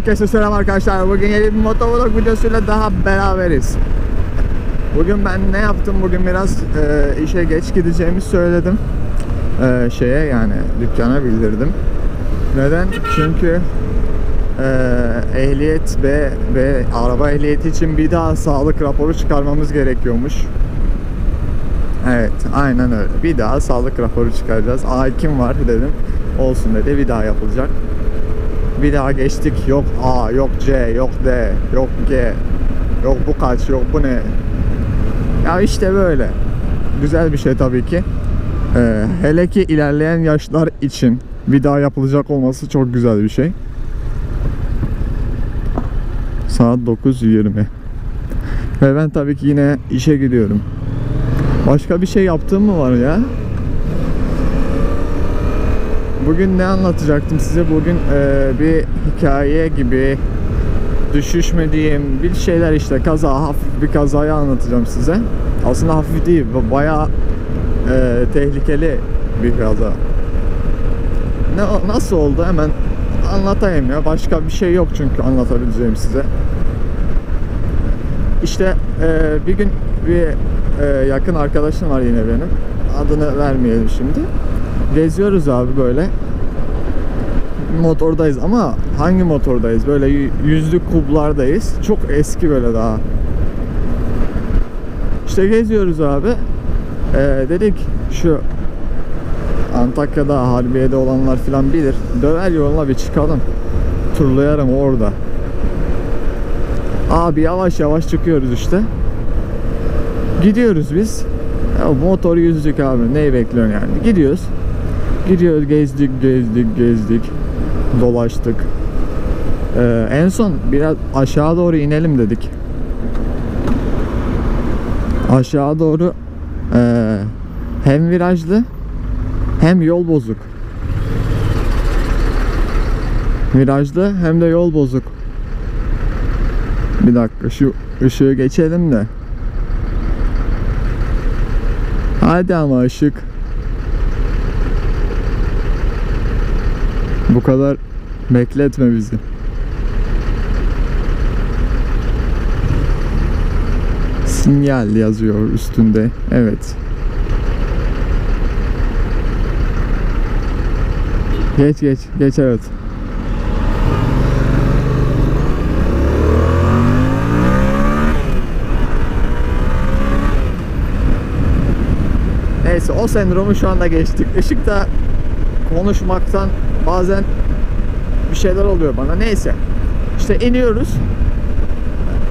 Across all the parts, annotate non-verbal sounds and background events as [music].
Herkese selam arkadaşlar. Bugün yeni bir motovlog videosuyla daha beraberiz. Bugün ben ne yaptım? Bugün biraz e, işe geç gideceğimi söyledim. E, şeye yani dükkana bildirdim. Neden? Çünkü e, ehliyet ve ve araba ehliyeti için bir daha sağlık raporu çıkarmamız gerekiyormuş. Evet, aynen öyle. Bir daha sağlık raporu çıkaracağız. Aa kim var dedim. Olsun dedi. Bir daha yapılacak. Bir daha geçtik. Yok A, yok C, yok D, yok G. Yok bu kaç, yok bu ne. Ya işte böyle. Güzel bir şey tabii ki. Ee, hele ki ilerleyen yaşlar için bir daha yapılacak olması çok güzel bir şey. Saat 9.20. Ve ben tabii ki yine işe gidiyorum. Başka bir şey yaptığım mı var ya? Bugün ne anlatacaktım size? Bugün e, bir hikaye gibi düşüş mü diyeyim bir şeyler işte kaza hafif bir kazayı anlatacağım size. Aslında hafif değil bu bayağı e, tehlikeli bir kaza. Ne nasıl oldu hemen anlatayım ya. Başka bir şey yok çünkü anlatabileceğim size. İşte e, bir gün bir e, yakın arkadaşım var yine benim. Adını vermeyelim şimdi. Geziyoruz abi böyle. Motordayız ama hangi motordayız? Böyle yüzlük kublardayız. Çok eski böyle daha. İşte geziyoruz abi. Ee, dedik şu Antakya'da, Harbiye'de olanlar filan bilir. Döver yoluna bir çıkalım. Turlayarım orada. Abi yavaş yavaş çıkıyoruz işte. Gidiyoruz biz. Ya motor yüzlük abi. Neyi bekliyorsun yani? Gidiyoruz. Gidiyoruz gezdik gezdik gezdik. Dolaştık. Ee, en son biraz aşağı doğru inelim dedik. Aşağı doğru ee, hem virajlı hem yol bozuk. Virajlı hem de yol bozuk. Bir dakika şu ışığı geçelim de. Hadi ama ışık. Bu kadar bekletme bizi. Sinyal yazıyor üstünde. Evet. Geç geç geç evet. Neyse o sendromu şu anda geçtik. Işıkta konuşmaktan bazen bir şeyler oluyor bana. Neyse. İşte iniyoruz.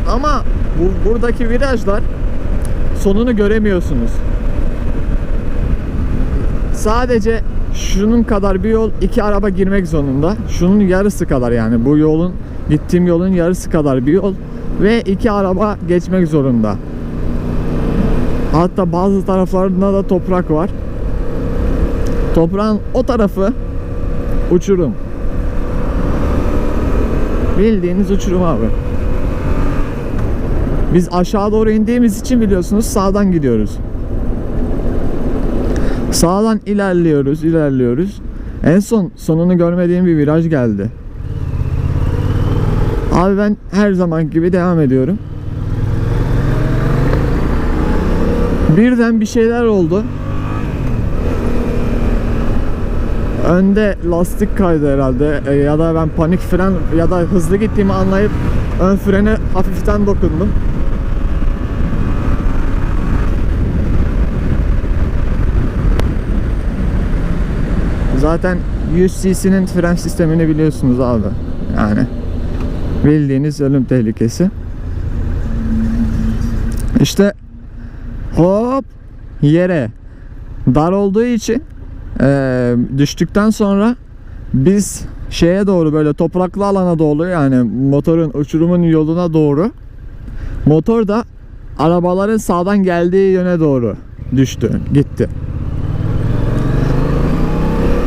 Ama bu buradaki virajlar sonunu göremiyorsunuz. Sadece şunun kadar bir yol iki araba girmek zorunda. Şunun yarısı kadar yani bu yolun gittiğim yolun yarısı kadar bir yol ve iki araba geçmek zorunda. Hatta bazı taraflarında da toprak var. Toprağın o tarafı uçurum. Bildiğiniz uçurum abi. Biz aşağı doğru indiğimiz için biliyorsunuz sağdan gidiyoruz. Sağdan ilerliyoruz, ilerliyoruz. En son sonunu görmediğim bir viraj geldi. Abi ben her zaman gibi devam ediyorum. Birden bir şeyler oldu. Önde lastik kaydı herhalde E, ya da ben panik fren ya da hızlı gittiğimi anlayıp ön frene hafiften dokundum. Zaten 100 cc'nin fren sistemini biliyorsunuz abi. Yani bildiğiniz ölüm tehlikesi. İşte hop yere dar olduğu için eee, düştükten sonra biz şeye doğru böyle topraklı alana doğru yani motorun uçurumun yoluna doğru motor da arabaların sağdan geldiği yöne doğru düştü gitti.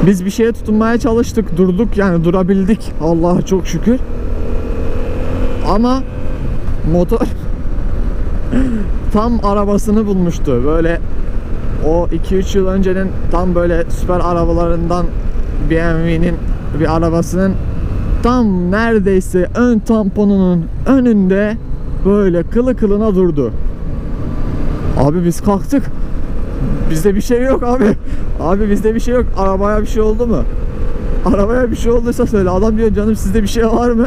Biz bir şeye tutunmaya çalıştık durduk yani durabildik Allah'a çok şükür. Ama motor [laughs] tam arabasını bulmuştu. Böyle o 2-3 yıl öncenin tam böyle süper arabalarından BMW'nin bir arabasının tam neredeyse ön tamponunun önünde böyle kılı kılına durdu. Abi biz kalktık. Bizde bir şey yok abi. Abi bizde bir şey yok. Arabaya bir şey oldu mu? Arabaya bir şey olduysa söyle. Adam diyor canım sizde bir şey var mı?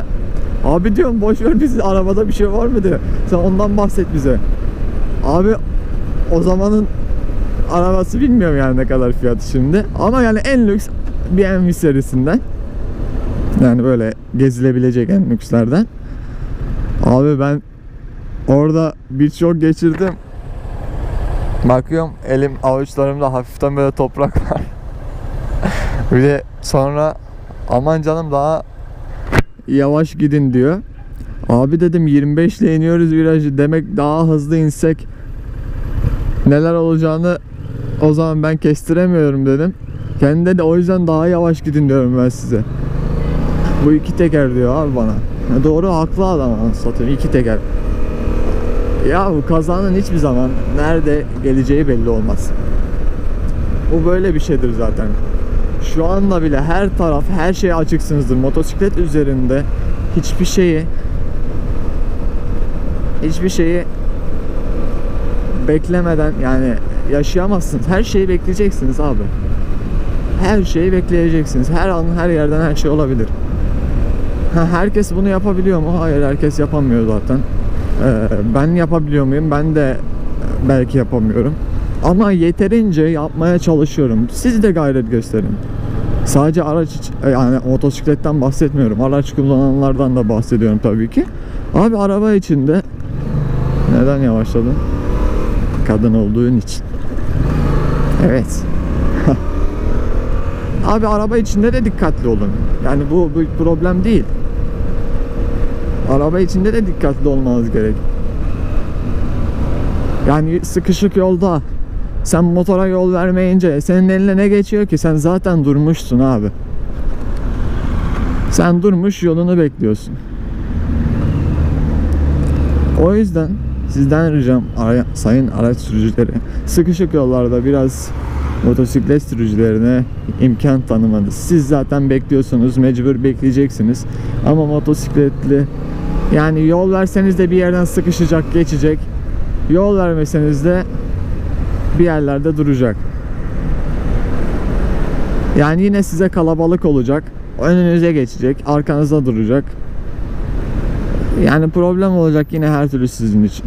Abi diyorum boş ver biz arabada bir şey var mı diyor. Sen ondan bahset bize. Abi o zamanın arabası bilmiyorum yani ne kadar fiyatı şimdi. Ama yani en lüks BMW serisinden. Yani böyle gezilebilecek en lükslerden. Abi ben orada bir çok geçirdim. Bakıyorum elim avuçlarımda hafiften böyle toprak [laughs] var. bir de sonra aman canım daha yavaş gidin diyor. Abi dedim 25 ile iniyoruz virajı demek daha hızlı insek neler olacağını o zaman ben kestiremiyorum dedim. Kendi de o yüzden daha yavaş gidin diyorum ben size. Bu iki teker diyor abi bana. Ya doğru haklı adam satayım iki teker. Ya bu kazanın hiçbir zaman nerede geleceği belli olmaz. Bu böyle bir şeydir zaten. Şu anda bile her taraf her şeye açıksınızdır. Motosiklet üzerinde hiçbir şeyi hiçbir şeyi beklemeden yani yaşayamazsınız. Her şeyi bekleyeceksiniz abi. Her şeyi bekleyeceksiniz. Her an her yerden her şey olabilir. Ha, herkes bunu yapabiliyor mu? Hayır herkes yapamıyor zaten. Ee, ben yapabiliyor muyum? Ben de belki yapamıyorum. Ama yeterince yapmaya çalışıyorum. Siz de gayret gösterin. Sadece araç yani motosikletten bahsetmiyorum. Araç kullananlardan da bahsediyorum tabii ki. Abi araba içinde neden yavaşladın? Kadın olduğun için. Evet. [laughs] Abi araba içinde de dikkatli olun. Yani bu bir problem değil. Araba içinde de dikkatli olmanız gerek. Yani sıkışık yolda sen motora yol vermeyince senin eline ne geçiyor ki? Sen zaten durmuşsun abi. Sen durmuş yolunu bekliyorsun. O yüzden sizden ricam ara- sayın araç sürücüleri sıkışık yollarda biraz motosiklet sürücülerine imkan tanımanız. Siz zaten bekliyorsunuz, mecbur bekleyeceksiniz. Ama motosikletli yani yol verseniz de bir yerden sıkışacak, geçecek. Yol vermeseniz de bir yerlerde duracak. Yani yine size kalabalık olacak. Önünüze geçecek, arkanızda duracak. Yani problem olacak yine her türlü sizin için.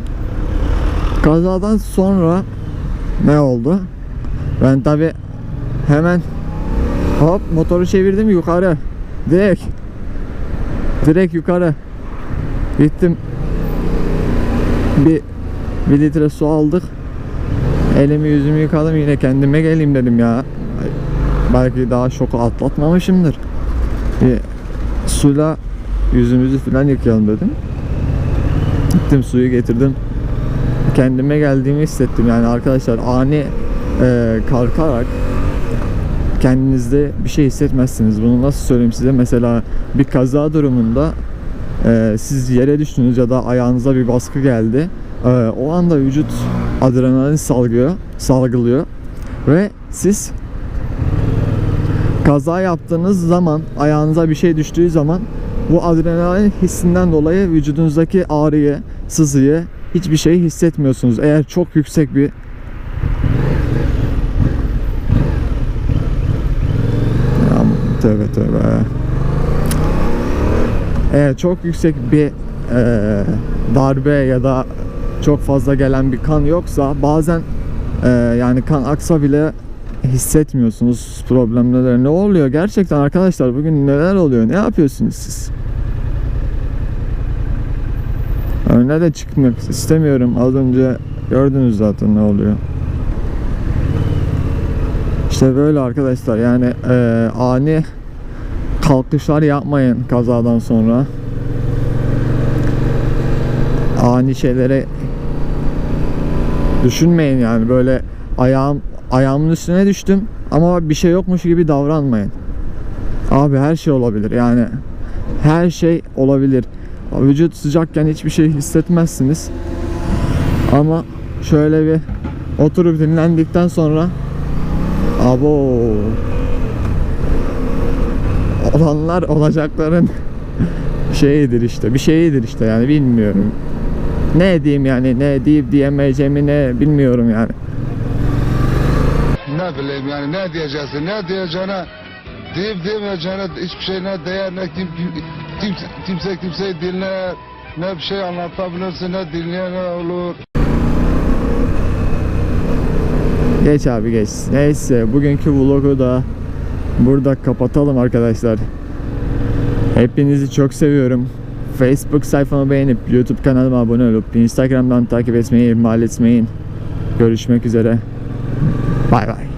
Kazadan sonra ne oldu? Ben tabi hemen hop motoru çevirdim yukarı. Direkt. Direkt yukarı. Gittim. Bir, bir litre su aldık. Elimi yüzümü yıkadım yine kendime geleyim dedim ya. Belki daha şoku atlatmamışımdır. Bir suyla yüzümüzü falan yıkayalım dedim. Gittim suyu getirdim. Kendime geldiğimi hissettim yani arkadaşlar ani e, kalkarak kendinizde bir şey hissetmezsiniz. Bunu nasıl söyleyeyim size? Mesela bir kaza durumunda e, siz yere düştünüz ya da ayağınıza bir baskı geldi. E, o anda vücut adrenalin salgıyor, salgılıyor ve siz kaza yaptığınız zaman ayağınıza bir şey düştüğü zaman bu adrenalin hissinden dolayı vücudunuzdaki ağrıyı, sızıyı hiçbir şey hissetmiyorsunuz. Eğer çok yüksek bir tövbe tövbe. Eğer çok yüksek bir eee, darbe ya da çok fazla gelen bir kan yoksa bazen eee, yani kan aksa bile hissetmiyorsunuz problemler. Ne oluyor gerçekten arkadaşlar bugün neler oluyor? Ne yapıyorsunuz siz? Önüne de çıkmak istemiyorum. Az önce gördünüz zaten ne oluyor. İşte böyle arkadaşlar yani eee, ani kalkışlar yapmayın kazadan sonra. Ani şeylere düşünmeyin yani böyle ayağım ayağımın üstüne düştüm ama bir şey yokmuş gibi davranmayın. Abi her şey olabilir yani her şey olabilir. Vücut sıcakken hiçbir şey hissetmezsiniz. Ama şöyle bir oturup dinlendikten sonra abo olanlar olacakların şeyidir işte bir şeyidir işte yani bilmiyorum. Ne diyeyim yani ne deyip diyemeyeceğimi ne bilmiyorum yani. Bileyim yani ne diyeceksin ne diyeceğine deyip diyemeyeceğine hiçbir şey ne değer ne kim, kim, kimse, kimse kimseyi dinler ne bir şey anlatabilirsin ne dinleyen ne olur. Geç abi geç. Neyse bugünkü vlogu da burada kapatalım arkadaşlar. Hepinizi çok seviyorum. Facebook sayfamı beğenip YouTube kanalıma abone olup Instagram'dan takip etmeyi ihmal etmeyin. Görüşmek üzere. Bay bay.